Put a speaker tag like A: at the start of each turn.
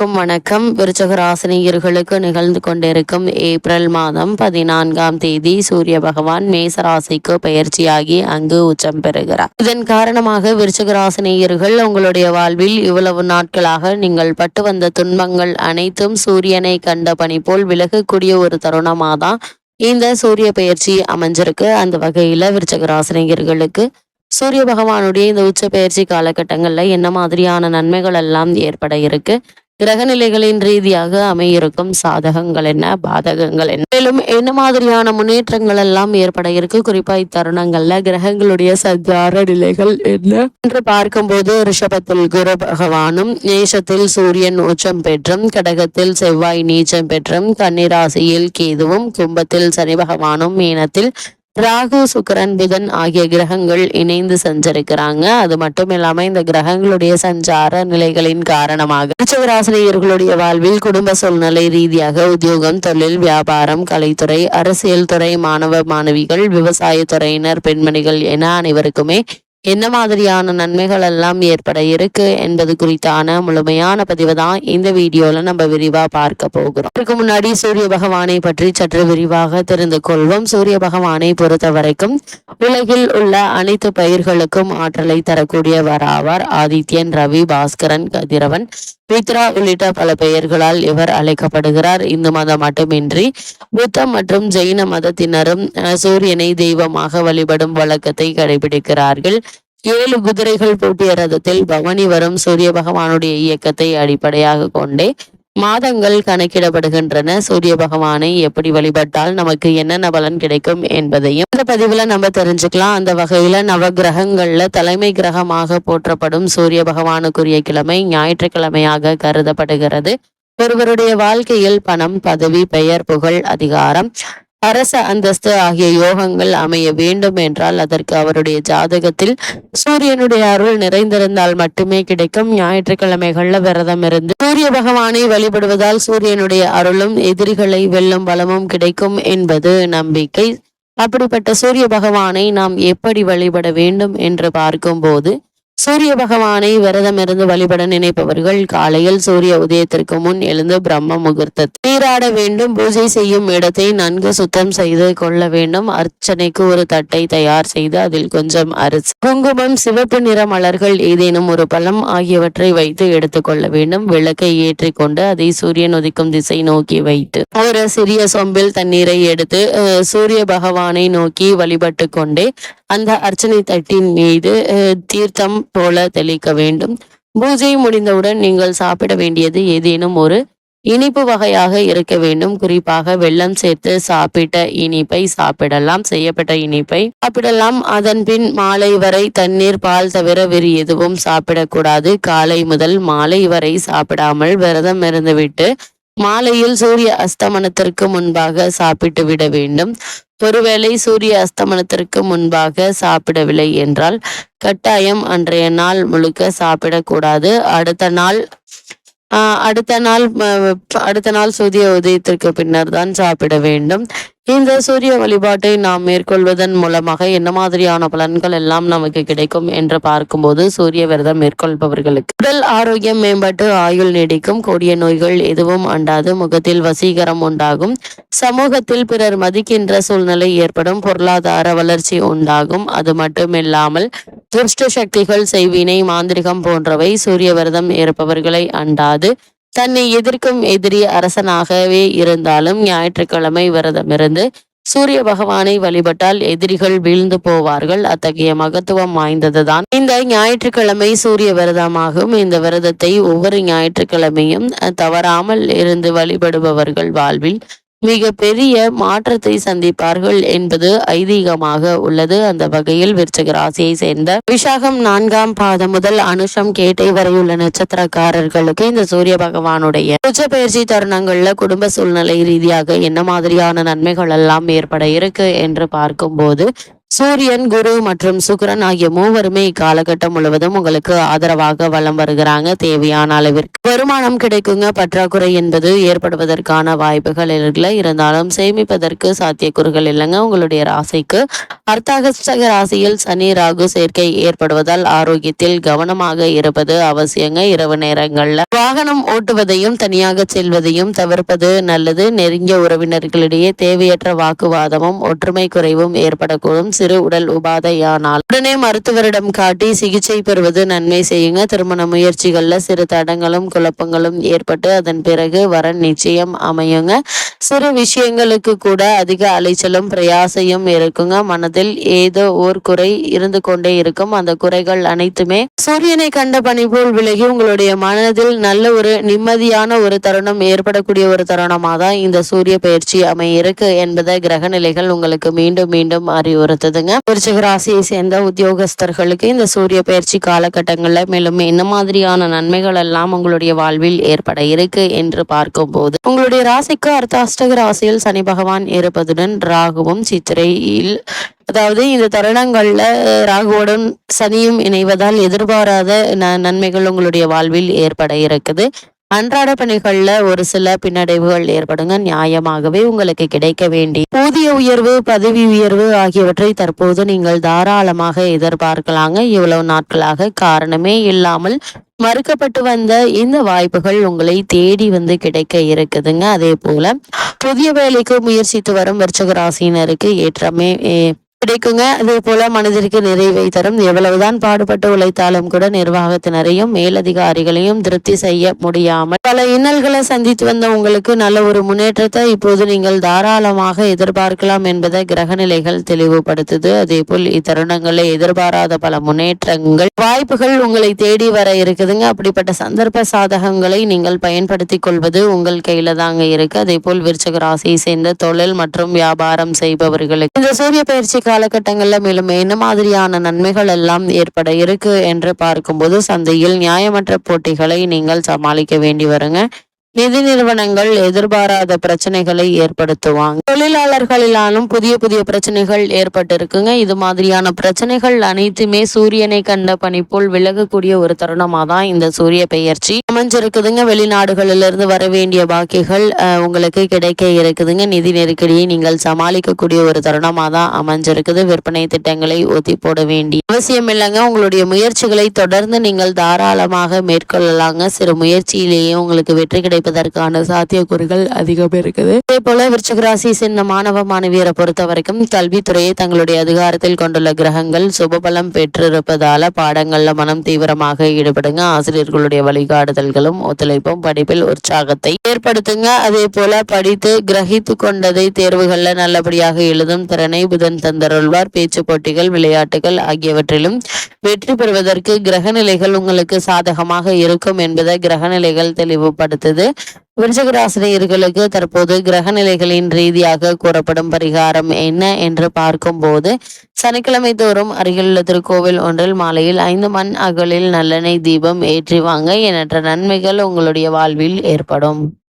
A: அனைவருக்கும் வணக்கம். விருச்சகராசினியர்களுக்கு நிகழ்ந்து கொண்டிருக்கும் ஏப்ரல் மாதம் பதினான்காம் தேதி சூரிய பகவான் மேசராசிக்கு பயிற்சியாகி அங்கு உச்சம் பெறுகிறார். இதன் காரணமாக விருச்சகராசினியர்கள் உங்களுடைய வாழ்வில் இவ்வளவு நாட்களாக நீங்கள் பட்டு வந்த துன்பங்கள் அனைத்தும் சூரியனை கண்ட பணி போல் விலகக்கூடிய ஒரு தருணமாக தான் இந்த சூரிய பயிற்சி அமைஞ்சிருக்கு. அந்த வகையில விருச்சகராசினியர்களுக்கு சூரிய பகவானுடைய இந்த உச்ச பயிற்சி காலகட்டங்கள்ல என்ன மாதிரியான நன்மைகள் எல்லாம் ஏற்பட இருக்கு? கிரகநிலைகளின் ரீதியாக அமையிருக்கும் சாதகங்கள் என்ன பாதகங்கள் என்ன? மேலும் என்ன மாதிரியான முன்னேற்றங்கள் எல்லாம் ஏற்பட இருக்கு? குறிப்பா இத்தருணங்கள்ல கிரகங்களுடைய சஞ்சார நிலைகள் என்ன? என்று பார்க்கும்போது ரிஷபத்தில் குரு பகவானும் நேசத்தில் சூரியன் உச்சம் பெற்றும் கடகத்தில் செவ்வாய் நீச்சம் பெற்றும் கன்னிராசியில் கேதுவும் கும்பத்தில் சனி பகவானும் மீனத்தில் ராகு சுக்கரன் புதன் ஆகிய கிரகங்கள் இணைந்து சஞ்சரிக்கிறாங்க. அது மட்டும் இல்லாம இந்த கிரகங்களுடைய சஞ்சார நிலைகளின் காரணமாக ராசினியர்களுடைய வாழ்வில் குடும்ப சூழ்நிலை ரீதியாக உத்தியோகம் தொழில் வியாபாரம் கலைத்துறை அரசியல் துறை மாணவ மாணவிகள் விவசாய துறையினர் பெண்மணிகள் என அனைவருக்குமே என்ன மாதிரியான நன்மைகள் எல்லாம் ஏற்பட இருக்கு என்பது குறித்தான முழுமையான பதிவு தான் இந்த வீடியோல நம்ம விரிவா பார்க்க போகிறோம். இதுக்கு முன்னாடி சூரிய பகவானை பற்றி சற்று விரிவாக தெரிந்து கொள்வோம். சூரிய பகவானை பொறுத்த வரைக்கும் உலகில் உள்ள அனைத்து பயிர்களுக்கும் ஆற்றலை தரக்கூடியவர் ஆவார். ஆதித்யன் ரவி பாஸ்கரன் கதிரவன். பித்ரா உள்ளிட்ட பல பெயர்களால் இவர் அழைக்கப்படுகிறார். இந்து மதம் மட்டுமின்றி புத்தம் மற்றும் ஜெயின மதத்தினரும் சூரியனை தெய்வமாக வழிபடும் வழக்கத்தை கடைபிடிக்கிறார்கள். ஏழு குதிரைகள் பூட்டிய ரதத்தில் பவனி வரும் சூரிய பகவானுடைய இயக்கத்தை அடிப்படையாக கொண்டே மாதங்கள் கணக்கிடப்படுகின்றன. சூரிய பகவானை எப்படி வழிபட்டால் நமக்கு என்னென்ன பலன் கிடைக்கும் என்பதையும் இந்த பதிவுல நம்ம தெரிஞ்சுக்கலாம். அந்த வகையில நவ கிரகங்கள்ல தலைமை கிரகமாக போற்றப்படும் சூரிய பகவானுக்குரிய கிழமை ஞாயிற்றுக்கிழமையாக கருதப்படுகிறது. ஒருவருடைய வாழ்க்கையில் பணம் பதவி பெயர் புகழ் அதிகாரம் அரச அந்தஸ்து ஆகிய யோகங்கள் அமைய வேண்டும் என்றால் அதற்கு அவருடைய ஜாதகத்தில் சூரியனுடைய அருள் நிறைந்திருந்தால் மட்டுமே கிடைக்கும். ஞாயிற்றுக்கிழமைகள்ல விரதம் இருந்து சூரிய பகவானை வழிபடுவதால் சூரியனுடைய அருளும் எதிரிகளை வெல்லும் பலமும் கிடைக்கும் என்பது நம்பிக்கை. அப்படிப்பட்ட சூரிய பகவானை நாம் எப்படி வழிபட வேண்டும் என்று பார்க்கும்போது சூரிய பகவானை விரதமிருந்து வழிபட நினைப்பவர்கள் காலையில் சூரிய உதயத்திற்கு முன் எழுந்து பிரம்ம முகூர்த்தத்தை நீராட வேண்டும் பூஜை செய்யும் இடத்தை நன்கு சுத்தம் செய்து கொள்ள வேண்டும். அர்ச்சனைக்கு ஒரு தட்டை தயார் செய்து அதில் கொஞ்சம் அரிசி குங்குமம் சிவப்பு நிற மலர்கள் ஏதேனும் ஒரு பழம் ஆகியவற்றை வைத்து எடுத்துக்கொள்ள வேண்டும். விளக்கை ஏற்றி கொண்டு அதை சூரியன் உதிக்கும் திசை நோக்கி வைத்து ஒரு சிறிய சொம்பில் தண்ணீரை எடுத்து சூரிய பகவானை நோக்கி வழிபட்டு கொண்டே அந்த அர்ச்சனை தட்டின் மீது தீர்த்தம் போல தெளிக்க வேண்டும். பூஜை முடிந்தவுடன் நீங்கள் சாப்பிட வேண்டியது ஏதேனும் ஒரு இனிப்பு வகையாக இருக்க வேண்டும். குறிப்பாக வெள்ளம் சேர்த்து சாப்பிட்ட இனிப்பை சாப்பிடலாம் செய்யப்பட்ட இனிப்பை சாப்பிடலாம். அதன் பின் மாலை வரை தண்ணீர் பால் தவிர வேறு எதுவும் சாப்பிடக்கூடாது. காலை முதல் மாலை வரை சாப்பிடாமல் விரதம் இருந்துவிட்டு மாலையில் சூரிய அஸ்தமனத்திற்கு முன்பாக சாப்பிட்டு விட வேண்டும். ஒருவேளை சூரிய அஸ்தமனத்திற்கு முன்பாக சாப்பிடவில்லை என்றால் கட்டாயம் அன்றைய நாள் முழுக்க சாப்பிடக்கூடாது. அடுத்த நாள் அடுத்த நாள் அடுத்த நாள் சூரிய உதயத்திற்கு பின்னர் தான் சாப்பிட வேண்டும். இந்த சூரிய வழிபாட்டை நாம் மேற்கொள்வதன் மூலமாக என்ன மாதிரியான பலன்கள் எல்லாம் நமக்கு கிடைக்கும் என்று பார்க்கும்போது சூரிய விரதம் மேற்கொள்பவர்களுக்கு உடல் ஆரோக்கியம் மேம்பட்டு ஆயுள் நீடிக்கும். கொடிய நோய்கள் எதுவும் அண்டாது. முகத்தில் வசீகரம் உண்டாகும். சமூகத்தில் பிறர் மதிக்கின்ற சூழ்நிலை ஏற்படும். பொருளாதார வளர்ச்சி உண்டாகும். அது மட்டுமில்லாமல் துஷ்ட சக்திகள் செய்வினை மாந்திரிகம் போன்றவை சூரிய விரதம் ஏற்பவர்களை அண்டாது. தன்னை எதிர்க்கும் எதிரி அரசனாகவே இருந்தாலும் ஞாயிற்றுக்கிழமை விரதமிருந்து சூரிய பகவானை வழிபட்டால் எதிரிகள் வீழ்ந்து போவார்கள். அத்தகைய மகத்துவம் வாய்ந்ததுதான். இந்த ஞாயிற்றுக்கிழமை சூரிய விரதமாகும் இந்த விரதத்தை ஒவ்வொரு ஞாயிற்றுக்கிழமையும் தவறாமல் இருந்து வழிபடுபவர்கள் வாழ்வில் மிக பெரிய மாற்றத்தை சந்திப்பார்கள் என்பது ஐதீகமாக உள்ளது. அந்த வகையில் விருச்சக ராசியை சேர்ந்த விஷாகம் நான்காம் பாதம் முதல் அனுஷம் கேட்டை வரையுள்ள நட்சத்திரக்காரர்களுக்கு இந்த சூரிய பகவானுடைய உச்ச பயிற்சி தருணங்கள்ல குடும்ப சூழ்நிலை ரீதியாக என்ன மாதிரியான நன்மைகள் எல்லாம் ஏற்பட இருக்கு என்று பார்க்கும்போது சூரியன் குரு மற்றும் சுக்கரன் ஆகிய மூவருமே இக்காலகட்டம் முழுவதும் உங்களுக்கு ஆதரவாக வலம் வருகிறாங்க தேவையான அளவிற்கு. வருமானம் கிடைக்குங்க பற்றாக்குறை என்பது ஏற்படுவதற்கான வாய்ப்புகள் இல்லை. இருந்தாலும் சேமிப்பதற்கு சாத்தியக்கூறுகள் இல்லைங்க. உங்களுடைய ராசிக்கு அர்த்தாகஸ்டக ராசியில் சனி ராகு சேர்க்கை ஏற்படுவதால் ஆரோக்கியத்தில் கவனமாக இருப்பது அவசியங்க இரவு நேரங்கள்ல. வாகனம் ஓட்டுவதையும் தனியாக செல்வதையும் தவிர்ப்பது நல்லது. நெருங்கிய உறவினர்களிடையே தேவையற்ற வாக்குவாதமும் ஒற்றுமை குறைவும் ஏற்படக்கூடும். சிறு உடல் உபாதையானால் உடனே மருத்துவரிடம் காட்டி சிகிச்சை பெறுவது நன்மை செய்யுங்க. திருமண முயற்சிகள்ல சிறு தடங்களும் குழப்பங்களும் ஏற்பட்டு அதன் பிறகு வரன் நிச்சயம் அமையுங்க. சிறு விஷயங்களுக்கு கூட அதிக அலைச்சலும் பிரயாசையும் இருக்குங்க மனதில் ஏதோ ஓர் குறை இருந்து கொண்டே இருக்கும். அந்த குறைகள் அனைத்துமே சூரியனை கண்ட பணி போல் விலகி உங்களுடைய மனதில் நல்ல ஒரு நிம்மதியான ஒரு தருணம் ஏற்படக்கூடிய ஒரு தருணமாக தான் இந்த சூரிய பயிற்சி அமைய இருக்கு என்பதை கிரக நிலைகள் உங்களுக்கு மீண்டும் மீண்டும் கொடுத்ததுங்க. விருச்சிக ராசியை சேர்ந்த உத்தியோகஸ்தர்களுக்கு இந்த சூரிய பயிற்சி காலகட்டங்களில் மேலும் என்ன மாதிரியான நன்மைகள் எல்லாம் உங்களுடைய வாழ்வில் ஏற்பட இருக்கு என்று பார்க்கும் போது உங்களுடைய ராசிக்கு அர்த்தாஷ்டக ராசியில் சனி பகவான் இருப்பதுடன் ராகுவும் சித்திரையில் அதாவது இந்த தருணங்கள்ல ராகுவுடன் சனியும் இணைவதால் எதிர்பாராத ந- நன்மைகள் உங்களுடைய வாழ்வில் ஏற்பட இருக்குது. அன்றாட பணிகள்ல ஒரு சில பின்னடைவுகள் ஏற்படுங்க. நியாயமாகவே உங்களுக்கு கிடைக்க வேண்டி. ஊதிய உயர்வு பதவி உயர்வு ஆகியவற்றை தற்போது நீங்கள் தாராளமாக எதிர்பார்க்கலாங்க. இவ்வளவு நாட்களாக காரணமே இல்லாமல் மறுக்கப்பட்டு வந்த இந்த வாய்ப்புகள் உங்களை தேடி வந்து கிடைக்க இருக்குதுங்க. அதே போல புதிய வேலைக்கு முயற்சித்து வரும் விருச்சக ராசியினருக்கு ஏற்றமே கிடைக்குங்க. அதே போல மனதிற்கு நிறைவை தரும். எவ்வளவுதான் பாடுபட்டு உழைத்தாலும் கூட நிர்வாகத்தினரையும் மேலதிகாரிகளையும் திருப்தி செய்ய முடியாமல் பல இன்னல்களை சந்தித்து வந்த உங்களுக்கு நல்ல ஒரு முன்னேற்றத்தை இப்போது நீங்கள் தாராளமாக எதிர்பார்க்கலாம் என்பதை கிரகநிலைகள் தெளிவுபடுத்துது. அதே போல் இத்தருணங்களில் எதிர்பாராத பல முன்னேற்றங்கள் வாய்ப்புகள் உங்களை தேடி வர இருக்குதுங்க. அப்படிப்பட்ட சந்தர்ப்ப சாதகங்களை நீங்கள் பயன்படுத்திக் கொள்வது உங்கள் கையில தாங்க இருக்கு. அதே போல் விருச்சக ராசியை சேர்ந்த தொழில் மற்றும் வியாபாரம் செய்பவர்களுக்கு இந்த சூரிய பயிற்சி காலகட்டங்களில் மேலும் என்ன மாதிரியான நன்மைகள் எல்லாம் ஏற்பட இருக்கு என்று பார்க்கும்போது சந்தையில் நியாயமற்ற போட்டிகளை நீங்கள் சமாளிக்க வேண்டி வருங்க. நிதி நிறுவனங்கள் எதிர்பாராத பிரச்சனைகளை ஏற்படுத்துவாங்க. தொழிலாளர்களிலாலும் புதிய புதிய பிரச்சனைகள் ஏற்பட்டிருக்குங்க. இது மாதிரியான பிரச்சனைகள் அனைத்துமே சூரியனை கண்ட பணி போல் விலகக்கூடிய ஒரு தருணமா தான் இந்த சூரிய பெயர்ச்சி அமைஞ்சிருக்குதுங்க. வெளிநாடுகளிலிருந்து வர வேண்டிய பாக்கிகள் உங்களுக்கு கிடைக்க இருக்குதுங்க. நிதி நெருக்கடியை நீங்கள் சமாளிக்கக்கூடிய ஒரு தருணமா தான் அமைஞ்சிருக்குது. விற்பனை திட்டங்களை ஒத்தி போட வேண்டிய அவசியம் இல்லைங்க. உங்களுடைய முயற்சிகளை தொடர்ந்து நீங்கள் தாராளமாக மேற்கொள்ளலாங்க. சிறு முயற்சியிலேயே உங்களுக்கு வெற்றி இருப்பதற்கான சாத்தியக்கூறுகள் அதிகம் இருக்குது. அதே போல விருச்சிகராசி சின்ன மாணவ மாணவியரை பொறுத்த வரைக்கும் கல்வித்துறையை தங்களுடைய அதிகாரத்தில் கொண்டுள்ள கிரகங்கள் சுபபலம் பெற்றிருப்பதால பாடங்கள்ல மனம் தீவிரமாக ஈடுபடுங்க. ஆசிரியர்களுடைய வழிகாட்டுதல்களும் ஒத்துழைப்பும் படிப்பில் உற்சாகத்தை ஏற்படுத்துங்க. அதே போல படித்து கிரகித்து கொண்டதை தேர்வுகள்ல நல்லபடியாக எழுதும் திறனை புதன் தந்தருள்வார். பேச்சு போட்டிகள் விளையாட்டுகள் ஆகியவற்றிலும் வெற்றி பெறுவதற்கு கிரகநிலைகள் உங்களுக்கு சாதகமாக இருக்கும் என்பதை கிரகநிலைகள் தெளிவுபடுத்துது. விருச்சகராசிரியர்களுக்கு தற்போது கிரகநிலைகளின் ரீதியாக கூறப்படும் பரிகாரம் என்ன என்று பார்க்கும்போது சனிக்கிழமை தோறும் அருகிலுள்ள திருக்கோவில் ஒன்றில் மாலையில் ஐந்து மண் அகலில் நல்லெண்ணெய் தீபம் ஏற்றி வாங்க. எண்ணற்ற நன்மைகள் உங்களுடைய வாழ்வில் ஏற்படும்.